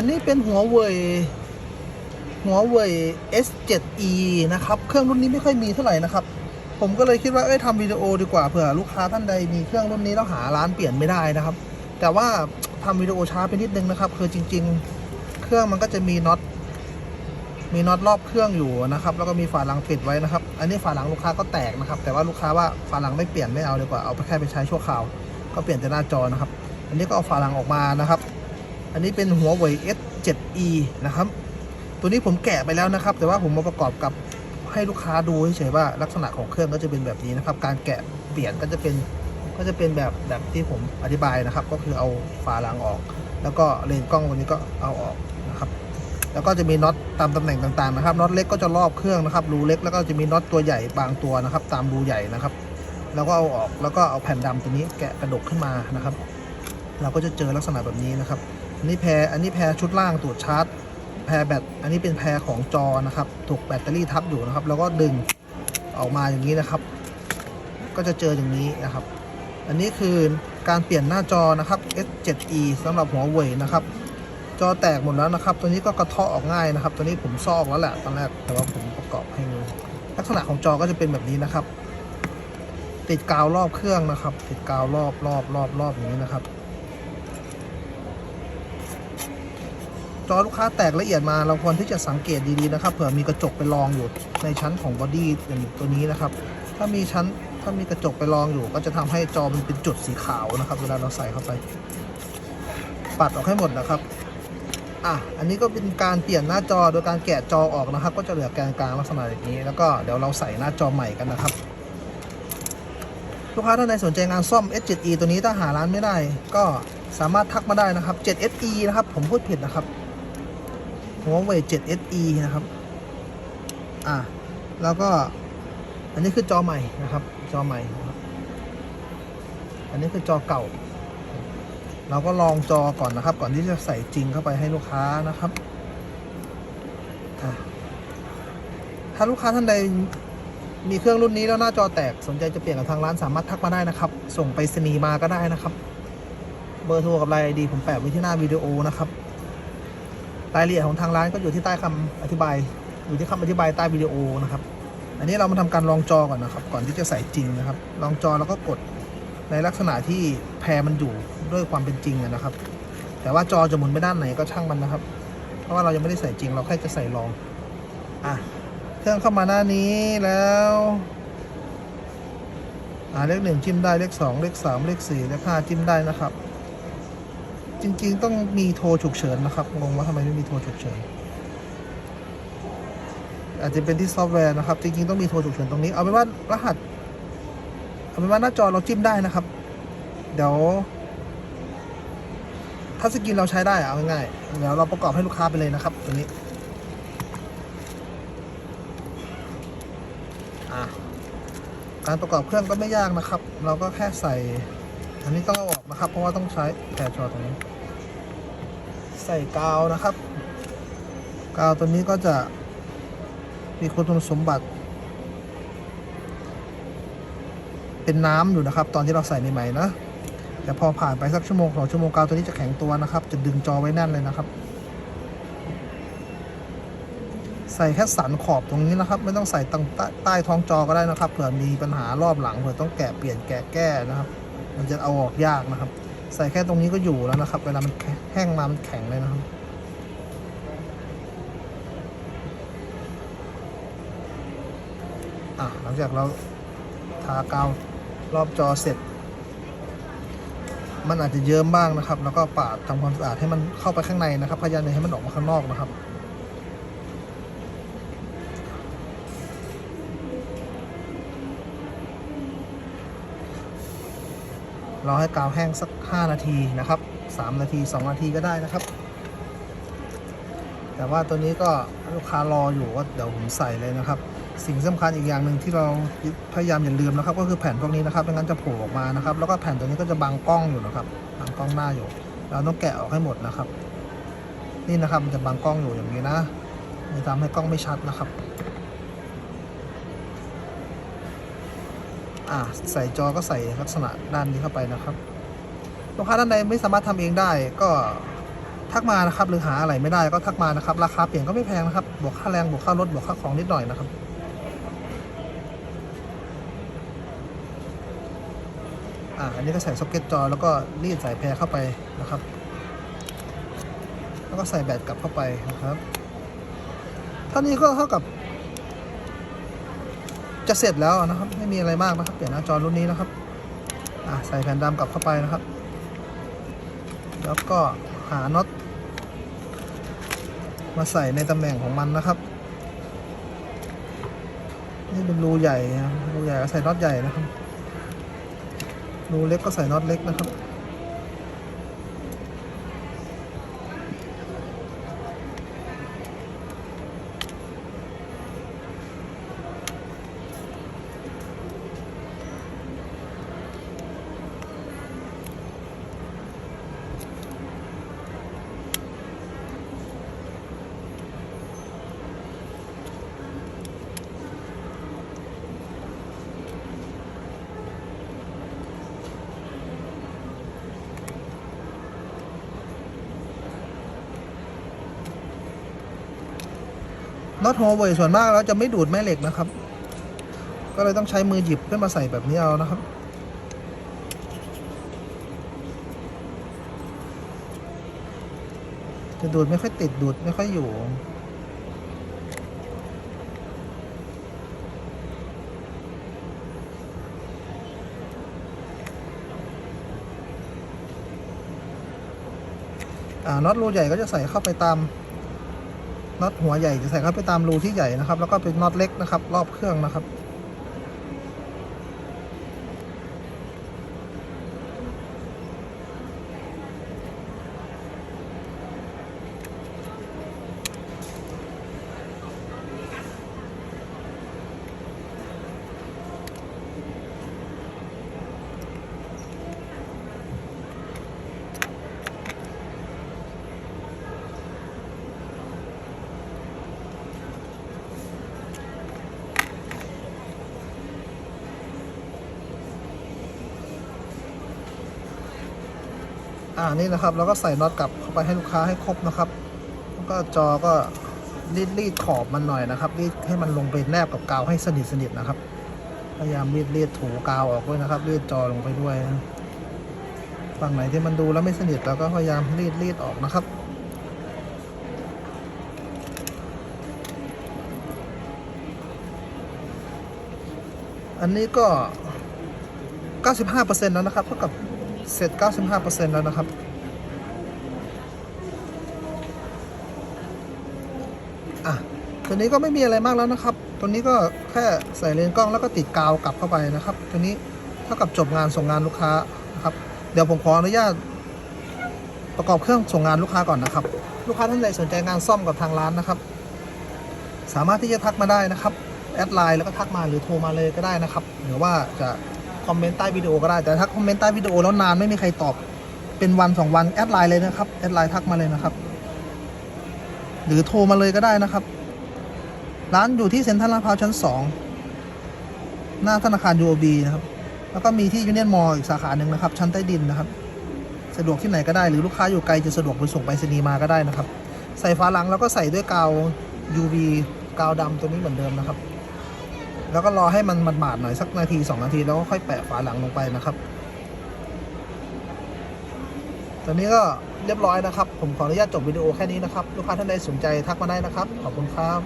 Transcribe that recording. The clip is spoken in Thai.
อันนี้เป็นหัวเว่ยหัวเว่ย S7e นะครับ เครื่องรุ่นนี้ไม่ค่อยมีเท่าไหร่นะครับ ผมก็เลยคิดว่าเอ้ยทำวิดีโอดีกว่าเผื่อลูกค้าท่านใดมีเครื่องรุ่นนี้แล้วหาร้านเปลี่ยนไม่ได้นะครับ แต่ว่าทำวิดีโอช้าไปนิดนึงนะครับ คือจริง ๆ เครื่องมันก็จะมีน็อตมีน็อตรอบเครื่องอยู่นะครับ แล้วก็มีฝาหลังปิดไว้นะครับ อันนี้ฝาหลังลูกค้าก็แตกนะครับ แต่ว่าลูกค้าว่าฝาหลังไม่เปลี่ยนไม่เอาดีกว่าเอาไปแค่ไปใช้ชั่วคราว ก็เปลี่ยนแต่หน้าจอนะครับ อันนี้ก็เอาฝาหลังออกมานะครับ อันนี้เป็นหัวเว่ย S7e นะครับ ตัวนี้ผมแกะไปแล้วนะครับ แต่ว่าผมมาประกอบกับให้ลูกค้าดูเฉยๆว่าลักษณะของเครื่องก็จะเป็นแบบนี้นะครับ การแกะเปลี่ยนก็จะเป็นก็จะเป็นแบบแบบที่ผมอธิบายนะครับ ก็คือเอาฝาหลังออก แล้วก็เลนส์กล้องตัวนี้ก็เอาออกนะครับ แล้วก็จะมีน็อตตามตำแหน่งต่างๆนะครับน็อตเล็กก็จะรอบเครื่องนะครับรูเล็กแล้วก็จะมีน็อตตัวใหญ่บางตัวนะครับ ตามรูใหญ่นะครับ แล้วก็เอาออกแล้วก็เอาแผ่นดำตัวนี้แกะกระดกขึ้นมานะครับ เราก็จะเจอลักษณะแบบนี้นะครับ อันนี้แพรอันนี้แพรชุดล่างตรวจชาร์จ แพรแบต อันนี้เป็นแพรของจอนะครับ ถูกแบตเตอรี่ทับอยู่นะครับ แล้วก็ดึงออกมาอย่างนี้นะครับ ก็จะเจออย่างนี้นะครับ อันนี้คือการเปลี่ยนหน้าจอนะครับ S7e สำหรับหัวเว่ยนะครับ จอแตกหมดแล้วนะครับ ตัวนี้ก็กระเทาะออกง่ายนะครับ ตัวนี้ผมซอกแล้วแหละตอนแรก แต่ว่าผมประกอบให้ดูลักษณะของจอก็จะเป็นแบบนี้นะครับ ติดกาวรอบเครื่องนะครับ ติดกาวรอบรอบรอบรอบอย่างนี้นะครับ จอลูกค้าแตกละเอียดมาเราควรที่จะสังเกตดีๆนะครับเผื่อมีกระจกไปรองอยู่ในชั้นของบอดี้อย่างตัวนี้นะครับ ถ้ามีชั้นถ้ามีกระจกไปรองอยู่ ก็จะทำให้จอมันเป็นจุดสีขาวนะครับ เวลาเราใส่เข้าไป ปัดออกให้หมดนะครับอะอันนี้ก็เป็นการเปลี่ยนหน้าจอโดยการแกะจอออกนะครับ ก็จะเหลือแกนกลางลักษณะอย่างนี้ แล้วก็เดี๋ยวเราใส่หน้าจอใหม่กันนะครับลูกค้าท่านใดสนใจงานซ่อม S7e ตัวนี้ถ้าหาร้านไม่ได้ ก็สามารถทักมาได้นะครับ 7SE นะครับ ผมพูดผิดนะครับ หัวเว่ย 7SE นะครับ อะแล้วก็ อันนี้คือจอใหม่นะครับ จอใหม่ อันนี้คือจอเก่า เราก็ลองจอก่อนนะครับ ก่อนที่จะใส่จริงเข้าไปให้ลูกค้านะครับ ถ้าลูกค้าท่านใดมีเครื่องรุ่นนี้แล้วหน้าจอแตกสนใจจะเปลี่ยนกับทางร้านสามารถทักมาได้นะครับ ส่งไปสนีมาก็ได้นะครับ เบอร์โทรกับไลน์ไอดีผมแปะไว้ที่หน้าวิดีโอนะครับ รายละเอียดของทางร้านก็อยู่ที่ใต้คำอธิบาย อยู่ที่คำอธิบายใต้วิดีโอนะครับ อันนี้เรามาทำการลองจอก่อนนะครับ ก่อนที่จะใส่จริงนะครับ ลองจอแล้วก็กดในลักษณะที่แพรมันอยู่ด้วยความเป็นจริงนะครับ แต่ว่าจอจะหมุนไปด้านไหนก็ช่างมันนะครับ เพราะว่าเรายังไม่ได้ใส่จริง เราแค่จะใส่ลองอะเครื่องเข้ามาหน้านี้แล้วอ่าเลขหนึ่งจิ้มได้เลขสองเลขสามเลขสี่เลขห้าจิ้มได้นะครับ จริง ๆ ต้องมีโทรฉุกเฉินนะครับ งงว่าทำไมไม่มีโทรฉุกเฉิน อาจจะเป็นที่ซอฟต์แวร์นะครับ จริง ๆ ต้องมีโทรฉุกเฉินตรงนี้ เอาเป็นว่ารหัส เอาเป็นว่าหน้าจอเราจิ้มได้นะครับ เดี๋ยวถ้าสกินเราใช้ได้เอาง่ายๆเดี๋ยวเราประกอบให้ลูกค้าไปเลยนะครับ ตัวนี้อะการประกอบเครื่องก็ไม่ยากนะครับ เราก็แค่ใส่ อันนี้ต้องเอาออกนะครับ เพราะว่าต้องใช้แพรจอตรงนี้ ใส่กาวนะครับ กาวตัวนี้ก็จะมีคุณสมบัติ เป็นน้ำอยู่นะครับ ตอนที่เราใส่ใหม่นะ แต่พอผ่านไปสักชั่วโมงสองชั่วโมงกาวตัวนี้จะแข็งตัวนะครับ จะดึงจอไว้แน่นเลยนะครับ ใส่แค่สันขอบตรงนี้นะครับ ไม่ต้องใส่ตั้งใต้ท้องจอก็ได้นะครับ เผื่อมีปัญหารอบหลังเผื่อต้องแกะเปลี่ยนแกะแก้นะครับ มันจะเอาออกยากนะครับ ใส่แค่ตรงนี้ก็อยู่แล้วนะครับ เวลามันแห้งมามันแข็งเลยนะครับอะหลังจากเราทากาวรอบจอเสร็จ มันอาจจะเยิ้มบ้างนะครับ แล้วก็ปาดทำความสะอาดให้มันเข้าไปข้างในนะครับ พยายามอย่าให้มันออกมาข้างนอกนะครับ รอให้กาวแห้งสัก 5 นาทีนะครับ 3 นาที 2 นาทีก็ได้นะครับ แต่ว่าตัวนี้ก็ลูกค้ารออยู่ว่าเดี๋ยวผมใส่เลยนะครับ สิ่งสำคัญอีกอย่างหนึ่งที่เราพยายามอย่าลืมนะครับ ก็คือแผ่นพวกนี้นะครับไม่งั้นจะโผล่ออกมานะครับ แล้วก็แผ่นตัวนี้ก็จะบังกล้องอยู่นะครับบังกล้องหน้าอยู่ เราต้องแกะออกให้หมดนะครับ นี่นะครับมันจะบังกล้องอยู่อย่างนี้นะมันทำให้กล้องไม่ชัดนะครับ อ่าใส่จอก็ใส่ลักษณะด้านนี้เข้าไปนะครับ ลูกค้าด้านใดไม่สามารถทำเองได้ก็ทักมานะครับ หรือหาอะไรไม่ได้ก็ทักมานะครับ ราคาเปลี่ยนก็ไม่แพงนะครับ บวกค่าแรงบวกค่ารถบวกค่าของนิดหน่อยนะครับอ่าอันนี้ก็ใส่ซ็อกเก็ตจอแล้วก็รีดสายแพรเข้าไปนะครับ แล้วก็ใส่แบตกลับเข้าไปนะครับเท่านี้ก็เท่ากับ จะเสร็จแล้วนะครับ ไม่มีอะไรมากนะครับ เปลี่ยนหน้าจอรุ่นนี้นะครับอ่าใส่แผ่นดำกลับเข้าไปนะครับ แล้วก็หาน็อตมาใส่ในตำแหน่งของมันนะครับ นี่เป็นรูใหญ่รูใหญ่ก็ใส่น็อตใหญ่นะครับ รูเล็กก็ใส่น็อตเล็กนะครับ น็อตโฮเวยส่วนมากแล้วจะไม่ดูดแม่เหล็กนะครับ ก็เลยต้องใช้มือหยิบขึ้นมาใส่แบบนี้เอานะครับ จะดูดไม่ค่อยติดดูดไม่ค่อยอยู่น็อตรูใหญ่ก็จะใส่เข้าไปตาม น็อตหัวใหญ่จะใส่เข้าไปตามรูที่ใหญ่นะครับ แล้วก็เป็นน็อตเล็กนะครับ รอบเครื่องนะครับ อ่านี่นะครับแล้วก็ใส่น็อตกลับเข้าไปให้ลูกค้าให้ครบนะครับแล้วก็จอก็รีดรีดขอบมันหน่อยนะครับรีดให้มันลงไปแนบกับกาวให้สนิทสนิทนะครับ พยายามรีดรีดถูกาวออกด้วยนะครับรีดจอลงไปด้วยฝั่งไหนที่มันดูแล้วไม่สนิทเราก็พยายามรีดรีดออกนะครับอันนี้ก็ 95%แล้วนะครับเท่ากับ เสร็จ 95%แล้วนะครับ อะ ตัวนี้ก็ไม่มีอะไรมากแล้วนะครับ ตัวนี้ก็แค่ใส่เลนส์กล้องแล้วก็ติดกาวกลับเข้าไปนะครับ ตัวนี้เท่ากับจบงานส่งงานลูกค้านะครับ เดี๋ยวผมขออนุญาตประกอบเครื่องส่งงานลูกค้าก่อนนะครับ ลูกค้าท่านใดสนใจงานซ่อมกับทางร้านนะครับ สามารถที่จะทักมาได้นะครับ แอดไลน์แล้วก็ทักมาหรือโทรมาเลยก็ได้นะครับหรือว่าจะ คอมเมนต์ใต้วิดีโอก็ได้ แต่ถ้าคอมเมนต์ใต้วิดีโอแล้วนานไม่มีใครตอบ เป็นวันสองวันแอดไลน์เลยนะครับ แอดไลน์ทักมาเลยนะครับ หรือโทรมาเลยก็ได้นะครับ ร้านอยู่ที่เซ็นทรัลลาดพร้าวชั้น2หน้าธนาคาร UOB นะครับ แล้วก็มีที่ยูเนียนมอลล์อีกสาขาหนึ่งนะครับ ชั้นใต้ดินนะครับ สะดวกที่ไหนก็ได้ หรือลูกค้าอยู่ไกลจะสะดวกไปส่งไปรษณีย์มาก็ได้นะครับ ใส่ฝาหลังแล้วก็ใส่ด้วยกาว UV กาวดำตัวนี้เหมือนเดิมนะครับ แล้วก็รอให้มันหมาดๆหน่อยสักนาที 2 นาทีแล้วก็ค่อยแปะฝาหลังลงไปนะครับ ตอนนี้ก็เรียบร้อยนะครับ ผมขออนุญาตจบวิดีโอแค่นี้นะครับ ลูกค้าท่านใดสนใจทักมาได้นะครับ ขอบคุณครับ